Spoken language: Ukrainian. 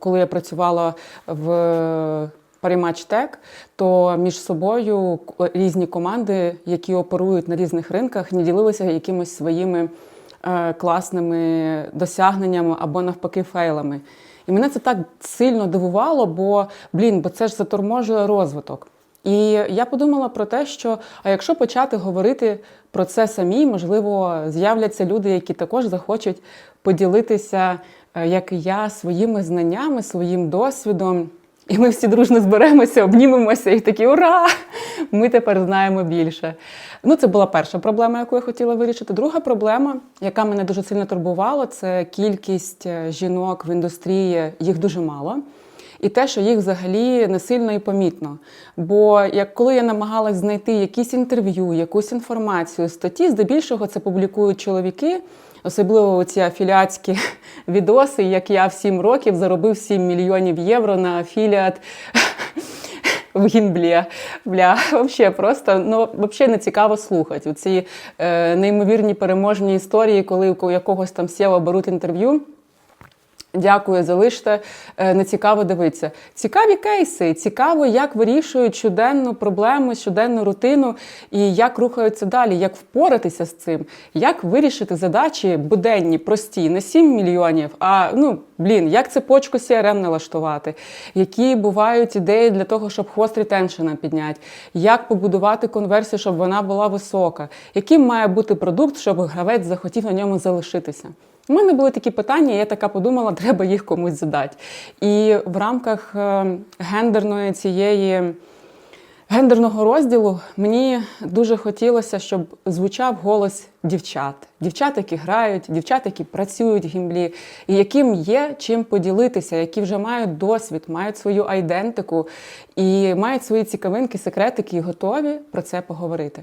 коли я працювала в Парімач Тек, то між собою різні команди, які оперують на різних ринках, не ділилися якимись своїми е, класними досягненнями або навпаки фейлами. І мене це так сильно дивувало, бо блін, бо це ж заторможує розвиток. І я подумала про те, що а якщо почати говорити про це самі, можливо, з'являться люди, які також захочуть поділитися, як і я, своїми знаннями, своїм досвідом. І ми всі дружно зберемося, обнімемося і такі ура! Ми тепер знаємо більше. Ну, це була перша проблема, яку я хотіла вирішити. Друга проблема, яка мене дуже сильно турбувала, це кількість е, жінок в індустрії, їх дуже мало. І те, що їх взагалі не сильно і помітно. Бо як коли я намагалась знайти якісь інтерв'ю, якусь інформацію, статті, здебільшого це публікують чоловіки, особливо ці афіліатські відоси, як я в 7 років заробив 7 мільйонів євро на афіліат. В гінблі. Бля, вообще просто ну вообще не цікаво слухати. Ці е, неймовірні переможні історії, коли у якогось там сєва беруть інтерв'ю. Дякую, залиште. Е, Не цікаво дивитися. Цікаві кейси, цікаво, як вирішують щоденну проблему, щоденну рутину і як рухаються далі, як впоратися з цим, як вирішити задачі буденні, прості, не 7 мільйонів, а ну блін, як цепочку CRM налаштувати, які бувають ідеї для того, щоб хвост ретеншена підняти, як побудувати конверсію, щоб вона була висока, яким має бути продукт, щоб гравець захотів на ньому залишитися. У мене були такі питання, я така подумала, треба їх комусь задати. І в рамках е, гендерної цієї гендерного розділу мені дуже хотілося, щоб звучав голос дівчат. Дівчат, які грають, дівчат, які працюють в гімблі, і яким є чим поділитися, які вже мають досвід, мають свою айдентику і мають свої цікавинки, секретики і готові про це поговорити.